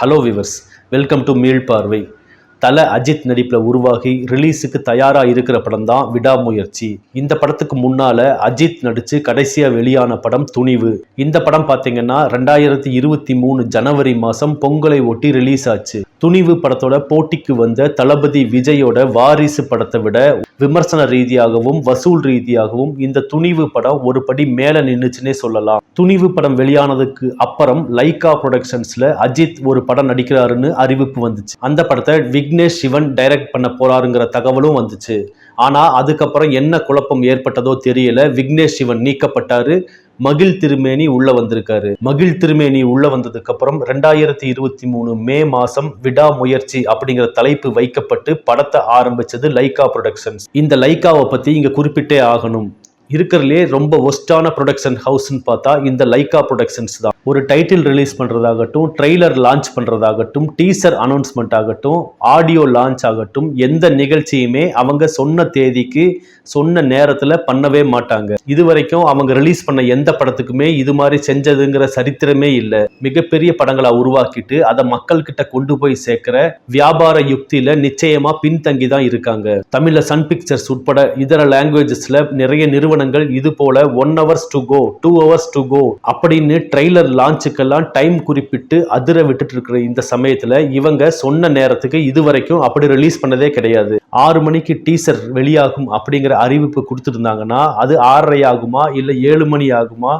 Hello viewers welcome to மீள் பார்வை தல அஜித் நடிப்பில் உருவாகி ரிலீஸுக்கு தயாராக இருக்கிற படம் தான் விடாமுயற்சி. இந்த படத்துக்கு முன்னால அஜித் நடித்து கடைசியாக வெளியான படம் துணிவு. இந்த படம் பார்த்தீங்கன்னா ரெண்டாயிரத்தி இருபத்தி மூணு ஜனவரி மாதம் பொங்கலை ஒட்டி ரிலீஸ் ஆச்சு. துணிவு படத்தோட போட்டிக்கு வந்த தளபதி விஜயோட வாரிசு படத்தை விட விமர்சன ரீதியாகவும் வசூல் ரீதியாகவும் இந்த துணிவு படம் ஒரு படி மேல நின்றுச்சுன்னே சொல்லலாம். துணிவு படம் வெளியானதுக்கு அப்புறம் லைகா ப்ரொடக்ஷன்ஸ்ல அஜித் ஒரு படம் நடிக்கிறாருன்னு அறிவிப்பு வந்துச்சு. அந்த படத்தை விக்னேஷ் சிவன் டைரக்ட் பண்ண போறாருங்கிற தகவலும் வந்துச்சு. ஆனா அதுக்கப்புறம் என்ன குழப்பம் ஏற்பட்டதோ தெரியல. விக்னேஷ் சிவன் நீக்கப்பட்டாரு. மகிழ் திருமேனி உள்ள வந்திருக்காரு. மகிழ் திருமேனி உள்ள வந்ததுக்கு அப்புறம் ரெண்டாயிரத்தி இருபத்தி மூணு மே மாசம் விடாமுயற்சி அப்படிங்கிற தலைப்பு வைக்கப்பட்டு படத்தை ஆரம்பிச்சது லைகா ப்ரொடக்ஷன்ஸ். இந்த லைகாவை பத்தி இங்க குறிப்பிட்டே ஆகணும். இருக்கிறதுலே ரொம்ப ஒஸ்டான ப்ரொடக்ஷன் ஹவுஸ்னு பார்த்தா இந்த லைகா ப்ரொடக்ஷன்ஸ் தான். ஒரு டைட்டில் ரிலீஸ் பண்ணுறதாகட்டும் ட்ரெய்லர் லான்ச் பண்ணுறதாகட்டும் டீசர் அனௌன்ஸ்மெண்ட் ஆகட்டும் ஆடியோ லான்ச் ஆகட்டும் எந்த நிகழ்ச்சியுமே அவங்க சொன்ன தேதிக்கு சொன்ன நேரத்தில் பண்ணவே மாட்டாங்க. இது வரைக்கும் அவங்க ரிலீஸ் பண்ண எந்த படத்துக்குமே இது மாதிரி செஞ்சதுங்கிற சரித்திரமே இல்லை. மிகப்பெரிய படங்களை உருவாக்கிட்டு அதை மக்கள்கிட்ட கொண்டு போய் சேர்க்கிற வியாபார யுக்தியில் நிச்சயமாக பின்தங்கி தான் இருக்காங்க. தமிழில் சன் பிக்சர்ஸ் உட்பட இதர லாங்குவேஜஸில் நிறைய நிறுவனங்கள் இது போல one hours to go two hours to go அப்படின்னு ட்ரெய்லர் லான்ச்சுக்கெல்லாம் டைம் குறிப்பிட்டு அதிர விட்டுட்டு இருக்கிற இந்த சமயத்துல இவங்க சொன்ன நேரத்துக்கு இது வரைக்கும் அப்படி ரிலீஸ் பண்ணதே கிடையாது. ஆறு மணிக்கு டீசர் வெளியாகும் அப்படிங்கிற அறிவிப்பு கொடுத்துருந்தாங்கன்னா அது ஆறரை ஆகுமா இல்லை ஏழு மணி ஆகுமா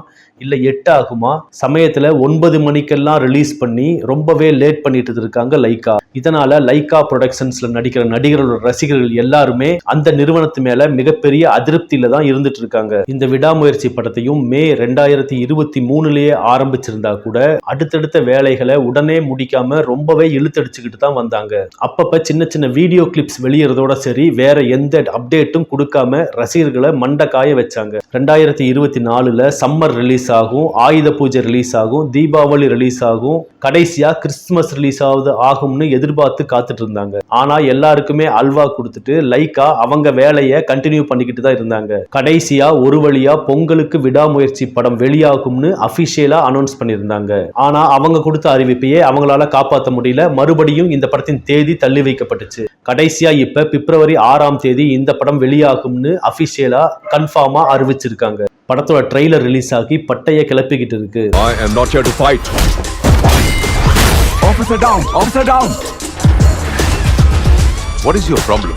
இல்லை எட்டு ஆகுமா? சமயத்தில் ஒன்பது மணிக்கெல்லாம் ரிலீஸ் பண்ணி ரொம்பவே லேட் பண்ணிட்டு இருக்காங்க லைக்கா இதனால லைக்கா ப்ரொடக்ஷன்ஸ்ல நடிக்கிற நடிகர்களோட ரசிகர்கள் எல்லாருமே அந்த நிறுவனத்து மேல மிகப்பெரிய அதிருப்தியில தான் இருந்துட்டு இருக்காங்க. இந்த விடாமுயற்சி படத்தையும் மே ரெண்டாயிரத்தி இருபத்தி மூணுலயே ஆரம்பிச்சிருந்தா கூட அடுத்தடுத்த வேலைகளை உடனே முடிக்காம ரொம்பவே இழுத்தடிச்சுக்கிட்டு தான் வந்தாங்க. அப்பப்ப சின்ன சின்ன வீடியோ கிளிப்ஸ் வெளியிறதோட சரி வேற எந்த அப்டேட்டும் கொடுக்காம ரசிகர்களை மண்டை காய வச்சாங்க. ரெண்டாயிரத்தி இருபத்தி நாலுல சம்மர் ரிலீஸ் ஆகும் ஆயுத பூஜை ரிலீஸ் ஆகும் தீபாவளி ரிலீஸ் ஆகும் கடைசியா கிறிஸ்துமஸ் ரிலீஸ் ஆகுது ஆகும்னு எதிர்பார்த்து காத்துட்டு இருந்தாங்க. ஆனா எல்லாருக்குமே அல்வா கொடுத்துட்டு லைக்கா அவங்க வேலையை கண்டினியூ பண்ணிக்கிட்டு தான் இருந்தாங்க. கடைசியா ஒரு வழியா பொங்கலுக்கு விடாமுயற்சி படம் வெளியாகும்னு அபிஷியலா அனௌன்ஸ் பண்ணியிருந்தாங்க. ஆனா அவங்க கொடுத்த அறிவிப்பையே அவங்களால காப்பாற்ற முடியல. மறுபடியும் இந்த படத்தின் தேதி தள்ளி வைக்கப்பட்டுச்சு. கடைசியா இப்ப பிப்ரவரி ஆறாம் தேதி இந்த படம் வெளியாகும்னு அபிஷியலா கன்ஃபார்மா அறிவிச்சிருக்காங்க. படத்தோட ட்ரெய்லர் ரிலீஸ் ஆகி பட்டைய கிளப்பிக்கிட்டு இருக்கு I am not here to fight. Officer down! Officer down! What is your problem?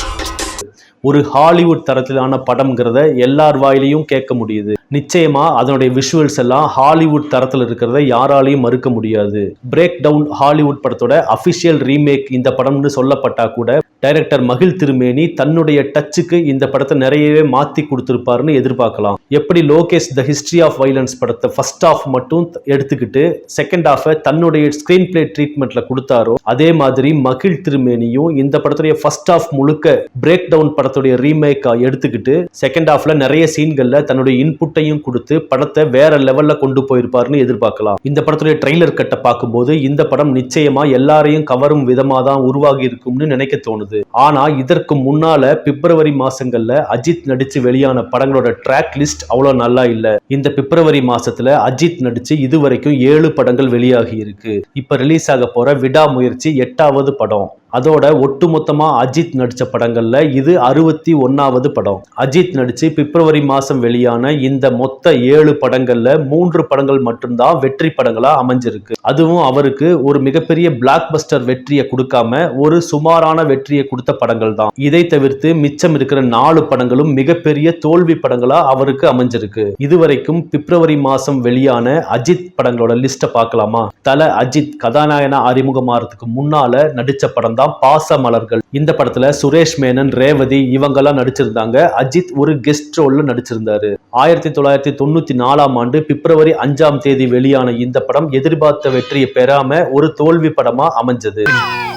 ஒரு ஹாலிவுட் தரத்திலான படம்ங்கிறத எல்லார் வாயிலையும் கேட்க முடியுது நிச்சயமா அதனுடைய விஷுவல்ஸ் எல்லாம் ஹாலிவுட் தரத்தில் இருக்கிறத யாராலையும் மறுக்க முடியாது. பிரேக் டவுன் ஹாலிவுட் படத்தோட அபிஷியல் ரீமேக் இந்த படம்னு சொல்லப்பட்டா கூட டைரக்டர் மகிழ் திருமேனி தன்னுடைய டச்சுக்கு இந்த படத்தை நிறையவே மாத்தி கொடுத்துருப்பாருன்னு எதிர்பார்க்கலாம். எப்படி Lokesh the history of violence படத்தை ஃபர்ஸ்ட் ஆஃப் மட்டும் எடுத்துக்கிட்டு செகண்ட் ஹாஃபை தன்னுடைய ஸ்கிரீன் பிளே ட்ரீட்மெண்ட்ல கொடுத்தாரோ அதே மாதிரி மகிழ் திருமேனியும் இந்த படத்துடைய ஃபர்ஸ்ட் ஆஃப் முழுக்க பிரேக் டவுன் படத்துடைய ரீமேக்கா எடுத்துக்கிட்டு செகண்ட் ஹாஃப்ல நிறைய சீன்கள்ல தன்னுடைய இன்புட்டை கட்டையும் கொடுத்து படத்தை வேற லெவல்ல கொண்டு போயிருப்பாருன்னு எதிர்பார்க்கலாம். இந்த படத்துடைய ட்ரெய்லர் கட்டை பார்க்கும்போது இந்த படம் நிச்சயமா எல்லாரையும் கவரும் விதமா தான் உருவாகி இருக்கும்னு நினைக்க தோணுது. ஆனா இதற்கு முன்னால பிப்ரவரி மாசங்கள்ல அஜித் நடிச்சு வெளியான படங்களோட ட்ராக் லிஸ்ட் அவ்வளவு நல்லா இல்ல. இந்த பிப்ரவரி மாசத்துல அஜித் நடிச்சு இதுவரைக்கும் ஏழு படங்கள் வெளியாகி இருக்கு. இப்ப ரிலீஸ் ஆக போற விடாமுயற்சி எட்டாவது படம். அதோட ஒட்டுமொத்தமா அஜித் நடித்த படங்கள்ல இது அறுபத்தி ஒன்னாவது படம். அஜித் நடிச்சு பிப்ரவரி மாசம் வெளியான இந்த மொத்த ஏழு படங்கள்ல மூன்று படங்கள் மட்டும்தான் வெற்றி படங்களா அமைஞ்சிருக்கு. அதுவும் அவருக்கு ஒரு மிகப்பெரிய பிளாக் பஸ்டர் வெற்றியை கொடுக்காம ஒரு சுமாரான வெற்றியை கொடுத்த படங்கள் தான். இதை தவிர்த்து மிச்சம் இருக்கிற நாலு படங்களும் மிகப்பெரிய தோல்வி படங்களாக அவருக்கு அமைஞ்சிருக்கு. இதுவரைக்கும் பிப்ரவரி மாதம் வெளியான அஜித் படங்களோட லிஸ்ட்டை பார்க்கலாமா? தல அஜித் கதாநாயகனா அறிமுகமாகிறதுக்கு முன்னால நடித்த படம் தான் பாச மலர்கள் இந்த படத்துல சுரேஷ் மேனன் ரேவதி இவங்கெல்லாம் நடிச்சிருந்தாங்க. அஜித் ஒரு கெஸ்ட் ரோல்ல நடிச்சிருந்தாரு. ஆயிரத்தி தொள்ளாயிரத்தி தொண்ணூத்தி நாலாம் ஆண்டு பிப்ரவரி அஞ்சாம் தேதி வெளியான இந்த படம் எதிர்பார்த்த வெற்றியை பெறாம ஒரு தோல்வி படமா அமைஞ்சது.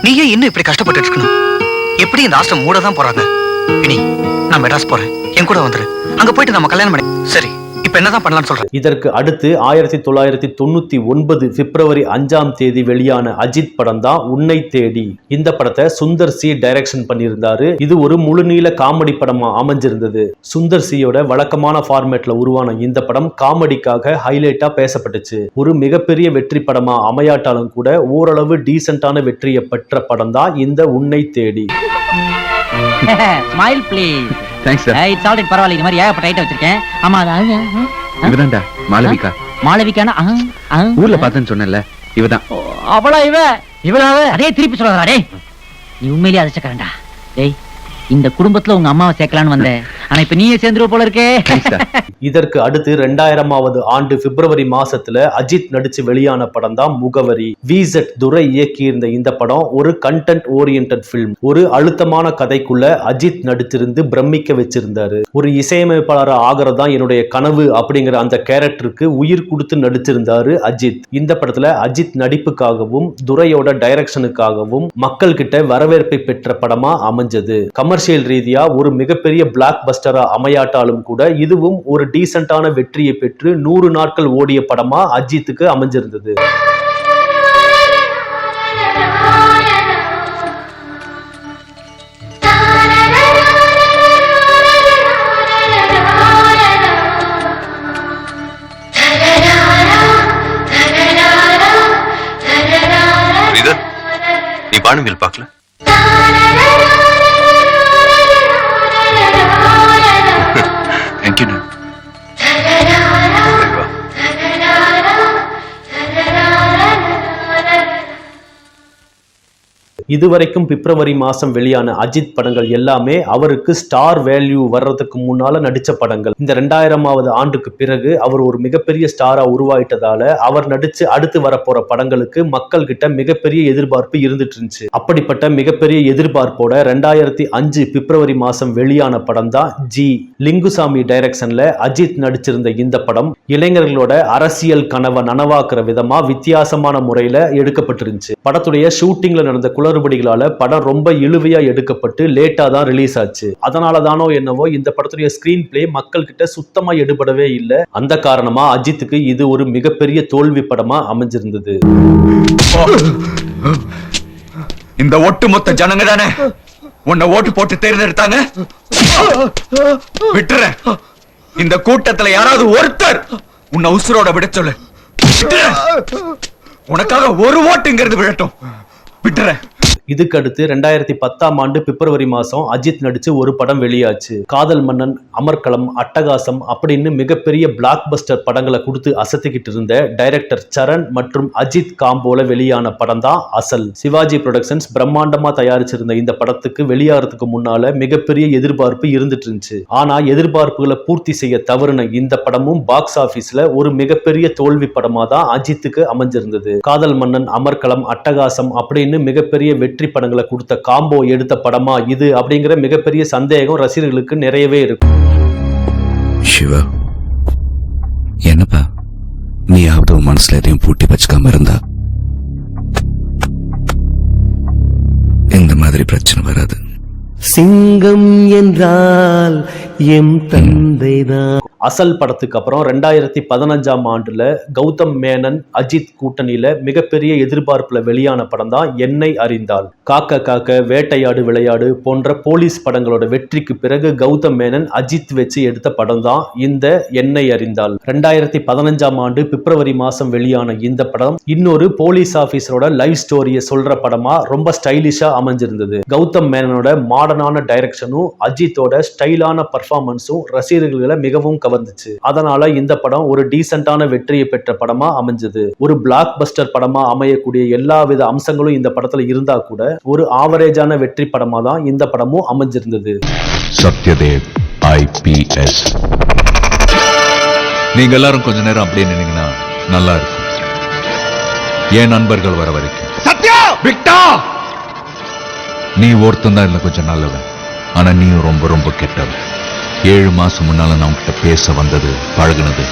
நீ இன்னும் இப்படி கஷ்டப்பட்டு இருக்கணும் எப்படி இந்த ஆசிரம் மூட தான் போறாங்க? இனி நான் மெட்ராஸ் போறேன். என் கூட வந்துரு. அங்க போயிட்டு நம்ம கல்யாணம் பண்ணி சரி. என்னதான் பண்ணலாம்னு சொல்ற? இதற்கு அடுத்து ஆயிரத்தி தொள்ளாயிரத்தி தொண்ணூத்தி ஒன்பது பிப்ரவரி அஞ்சாம் தேதி வெளியான அஜித் படம் தான் உன்னை தேடி. இந்த படத்தை சுந்தர் சி டைரக்ஷன் பண்ணியிருந்தாரு. இது ஒரு முழுநீள காமெடி படமா அமைஞ்சிருந்தது. சுந்தர் சியோட வழக்கமான ஃபார்மேட்ல உருவான இந்த படம் காமெடிக்காக ஹைலைட்டா பேசப்பட்டுச்சு. ஒரு மிகப்பெரிய வெற்றி படமா அமையாட்டாலும் கூட ஓரளவு டீசென்டான வெற்றியை பெற்ற படம் தான் இந்த உன்னை தேடி. Smile please thanks sir it's all பரவாயில்ல இந்த மாதிரி ஏகப்பட்ட ஐட்டம் வச்சிருக்கேன். ஆமா அது. இவதான்டா மாளவிகா. மாளவிகானா. ஊர்ல பார்த்தேன்னு சொன்னேன்ல இவதான். அவளா இவ? இவளாவ அதே திருப்பி சொல்றா டேய் நீ உண்மையிலேயே அதிர்ஷ்டக்காரன்டா டேய் இந்த குடும்பத்துல உங்க அம்மாவை சேர்க்கலான்னு வந்தேன். ஆனா இப்ப நீயே சேர்ந்துருவ போல இருக்கே. இதற்கு அடுத்து ரெண்டாயிரமாவது ஆண்டு பிப்ரவரி மாசத்துல அஜித் நடிச்சு வெளியான படம் தான் முகவரி. விசெட் துரை இயக்கியிருந்த இந்த படம் ஒரு கண்டென்ட் ஓரியன்ட் பிலிம் ஒரு அழுத்தமான கதைக்குள்ள அஜித் நடிச்சிருந்து பிரமிக்க வச்சிருந்தாரு. ஒரு இசையமைப்பாளர் ஆகிறது என்னுடைய கனவு அப்படிங்கிற அந்த கேரக்டருக்கு உயிர் கொடுத்து நடிச்சிருந்தாரு அஜித். இந்த படத்துல அஜித் நடிப்புக்காகவும் துரையோட டைரக்ஷனுக்காகவும் மக்கள் கிட்ட வரவேற்பை பெற்ற படமா அமைஞ்சது. கமல் கமர்ஷியல் ரீதியா ஒரு மிகப்பெரிய பிளாக் பஸ்டராக அமையாட்டாலும் கூட இதுவும் ஒரு டீசெண்டான வெற்றியை பெற்று நூறு நாட்கள் ஓடிய படமா அஜித்துக்கு அமைஞ்சிருந்தது. நீ பார்க்கல? இதுவரைக்கும் பிப்ரவரி மாசம் வெளியான அஜித் படங்கள் எல்லாமே அவருக்கு ஸ்டார் வேல்யூ வர்றதுக்கு முன்னால நடிச்ச படங்கள். இந்த ரெண்டாயிரமாவது ஆண்டுக்கு பிறகு அவர் ஒரு மிகப்பெரிய ஸ்டாரா உருவாயிட்டதால அவர் நடிச்சு அடுத்து வரப்போற படங்களுக்கு மக்கள் கிட்ட மிகப்பெரிய எதிர்பார்ப்பு இருந்துட்டு இருந்துச்சு அப்படிப்பட்ட மிகப்பெரிய எதிர்பார்ப்போட ரெண்டாயிரத்தி அஞ்சு பிப்ரவரி மாசம் வெளியான படம் தான் ஜி. லிங்குசாமி டைரக்ஷன்ல அஜித் நடிச்சிருந்த இந்த படம். இளைஞர்களோட அரசியல் கனவை நனவாக்குற விதமா வித்தியாசமான முறையில எடுக்கப்பட்டிருந்துச்சு. படத்துடைய ஷூட்டிங்ல நடந்த குளறுபடிகளால படம் ரொம்ப இழுவையா எடுக்கப்பட்டு லேட்டா தான் ரிலீஸ் ஆச்சு. அதனால தானோ என்னவோ இந்த படத்துடைய ஸ்கிரீன் பிளே மக்கள் கிட்ட சுத்தமா எடுபடவே இல்லை. அந்த காரணமா அஜித்துக்கு இது ஒரு மிகப்பெரிய தோல்வி படமா அமைஞ்சிருந்தது. இந்த ஒட்டுமொத்த ஜனங்க தானே? உன்னை ஓட்டு போட்டு தேர்ந்தெடுத்தாங்க? விட்டுற இந்த கூட்டத்துல யாராவது ஒருத்தர் உன்னை உசுரோட விட சொல்லு. உனக்காக ஒரு ஓட்டுங்கிறது விழட்டும். விட்டுறேன். இதுக்கு அடுத்து ரெண்டாயிரத்தி பத்தாம் ஆண்டு பிப்ரவரி மாசம் அஜித் நடிச்சு ஒரு படம் வெளியாச்சு. காதல் மன்னன் அமர்க்களம் அட்டகாசம் அப்படின்னு மிகப்பெரிய பிளாக் பஸ்டர் படங்களை கொடுத்து அசத்திக்கிட்டு இருந்த டைரக்டர் சரண் மற்றும் அஜித் காம்போல வெளியான படம் தான் அசல். சிவாஜி ப்ரொடக்ஷன்ஸ் பிரம்மாண்டமா தயாரிச்சிருந்த இந்த படத்துக்கு வெளியாகிறதுக்கு முன்னால மிகப்பெரிய எதிர்பார்ப்பு இருந்துட்டு இருந்துச்சு. ஆனா எதிர்பார்ப்புகளை பூர்த்தி செய்ய தவறுன இந்த படமும் பாக்ஸ் ஆபீஸ்ல ஒரு மிகப்பெரிய தோல்வி படமா தான் அஜித்துக்கு அமைஞ்சிருந்தது. காதல் மன்னன் அமர்கலம் அட்டகாசம் அப்படின்னு மிகப்பெரிய வெற்றி படங்களை கொடுத்த காம்போ எடுத்த படமா இது அப்படிங்கிற மிகப்பெரிய சந்தேகம் ரசிகர்களுக்கு நிறையவே இருக்கும். சிவா என்னப்பா? நீயாவது உன் மனசுல எதையும் பூட்டி வச்சுக்காம இருந்தா? இந்த மாதிரி பிரச்சனை வராது. சிங்கம் என்றால் எம் தந்தைதான். அசல் படத்துக்கு அப்புறம் ரெண்டாயிரத்தி பதினஞ்சாம் ஆண்டுல கௌதம் மேனன் அஜித் கூட்டணியில மிகப்பெரிய எதிர்பார்ப்புல வெளியான படம் தான் என்னை அறிந்தால் காக்க காக்க வேட்டையாடு விளையாடு போன்ற போலீஸ் படங்களோட வெற்றிக்கு பிறகு கௌதம் மேனன் அஜித் வச்சு எடுத்த படம் தான் இந்த என்னை அறிந்தால் ரெண்டாயிரத்தி பதினஞ்சாம் ஆண்டு பிப்ரவரி மாசம் வெளியான இந்த படம் இன்னொரு போலீஸ் ஆஃபீஸரோட லைவ் ஸ்டோரியை சொல்ற படமா ரொம்ப ஸ்டைலிஷா அமைஞ்சிருந்தது. கௌதம் மேனனோட மாடர்னான டைரக்ஷனும் அஜித்தோட ஸ்டைலான பர்ஃபார்மன்ஸும் ரசிகர்களை மிகவும் கவர் கவர்ந்துச்சு அதனால இந்த படம் ஒரு டீசென்டான வெற்றியை பெற்ற படமா அமைஞ்சது. ஒரு பிளாக் பஸ்டர் படமா அமையக்கூடிய எல்லா வித அம்சங்களும் இந்த படத்துல இருந்தா கூட ஒரு ஆவரேஜான வெற்றி படமா தான் இந்த படமும் அமைஞ்சிருந்தது. சத்யதேவ் ஐபிஎஸ் நீங்க எல்லாரும் கொஞ்ச நேரம் அப்படியே நின்னீங்கன்னா நல்லா இருக்கும். என் நண்பர்கள் வர வரைக்கும்? சத்யா! விக்டா நீ ஒருத்தன் தான் இல்ல கொஞ்சம் நல்லவன். ஆனா நீயும் ரொம்ப ரொம்ப கெட்டவன். ஏழு மாசம் முன்னால நான் பேச வந்தது பழகுனது.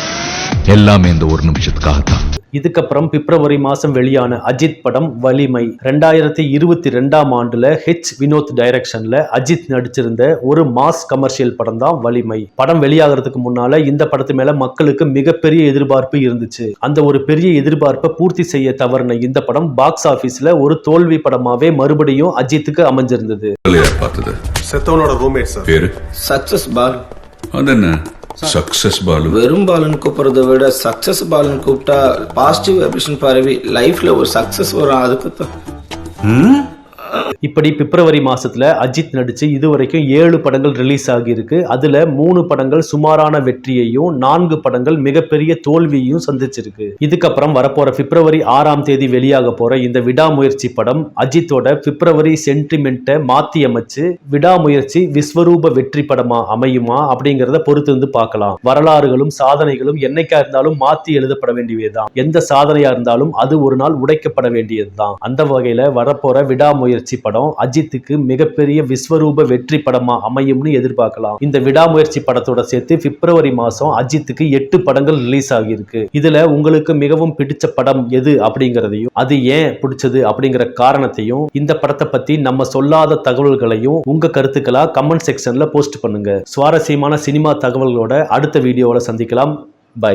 எல்லாமே இந்த ஒரு நிமிஷத்துக்காகத்தான். இதுக்கப்புறம் பிப்ரவரி மாசம் வெளியான அஜித் படம் வலிமை. ரெண்டாயிரத்தி இருபத்தி ரெண்டாம் ஆண்டுல ஹெச் வினோத் டைரக்ஷன்ல அஜித் நடிச்சிருந்த ஒரு மாஸ் கமர்ஷியல் படம் தான் வலிமை. படம் வெளியாகிறதுக்கு முன்னால இந்த படத்து மேல மக்களுக்கு மிகப்பெரிய எதிர்பார்ப்பு இருந்துச்சு. அந்த ஒரு பெரிய எதிர்பார்ப்பை பூர்த்தி செய்ய தவறின இந்த படம் பாக்ஸ் ஆபீஸ்ல ஒரு தோல்வி படமாவே மறுபடியும் அஜித்துக்கு அமைஞ்சிருந்தது. செத்தவனோட ரூம்மேட் சார். பேரு? Success ball. அது என்ன சக்சஸ் பாலு வெறும் பாலுன்னு கூப்பிடுறத விட சக்சஸ் பாலுன்னு கூப்பிட்டா பாசிட்டிவ் வைப்ரேஷன் பரவி லைஃப்ல ஒரு சக்சஸ் வரும் அதுக்கு தான் இப்படி பிப்ரவரி மாசத்துல அஜித் நடிச்சு இதுவரைக்கும் ஏழு படங்கள் ரிலீஸ் ஆகியிருக்கு. அதுல மூணு படங்கள் சுமாரான வெற்றியையும் நான்கு படங்கள் மிகப்பெரிய தோல்வியையும் சந்திச்சிருக்கு. இதுக்கப்புறம் வரப்போற பிப்ரவரி ஆறாம் தேதி வெளியாக போற இந்த விடாமுயற்சி படம் அஜித்தோட பிப்ரவரி சென்டிமெண்ட்டை மாத்தி அமைச்சு விடாமுயற்சி விஸ்வரூப வெற்றி படமா அமையுமா அப்படிங்கறத பொறுத்து வந்து பார்க்கலாம். வரலாறுகளும் சாதனைகளும் என்னைக்கா இருந்தாலும் மாத்தி எழுதப்பட வேண்டியதுதான். எந்த சாதனையா இருந்தாலும் அது ஒரு நாள் உடைக்கப்பட வேண்டியதுதான். அந்த வகையில வரப்போற விடாமுயற்சி விடாமுயற்சி படம் அஜித்துக்கு மிகப்பெரிய விஸ்வரூப வெற்றி படமா அமையும்னு எதிர்பார்க்கலாம். இந்த விடாமுயற்சி படத்தோட சேர்த்து பிப்ரவரி மாசம் அஜித்துக்கு எட்டு படங்கள் ரிலீஸ் ஆகியிருக்கு. இதுல உங்களுக்கு மிகவும் பிடிச்ச படம் எது அப்படிங்கறதையும் அது ஏன் பிடிச்சது அப்படிங்கிற காரணத்தையும் இந்த படத்தை பத்தி நம்ம சொல்லாத தகவல்களையும் உங்க கருத்துக்களா கமெண்ட் செக்ஷன்ல போஸ்ட் பண்ணுங்க. சுவாரஸ்யமான சினிமா தகவல்களோட அடுத்த வீடியோவில் சந்திக்கலாம். பை.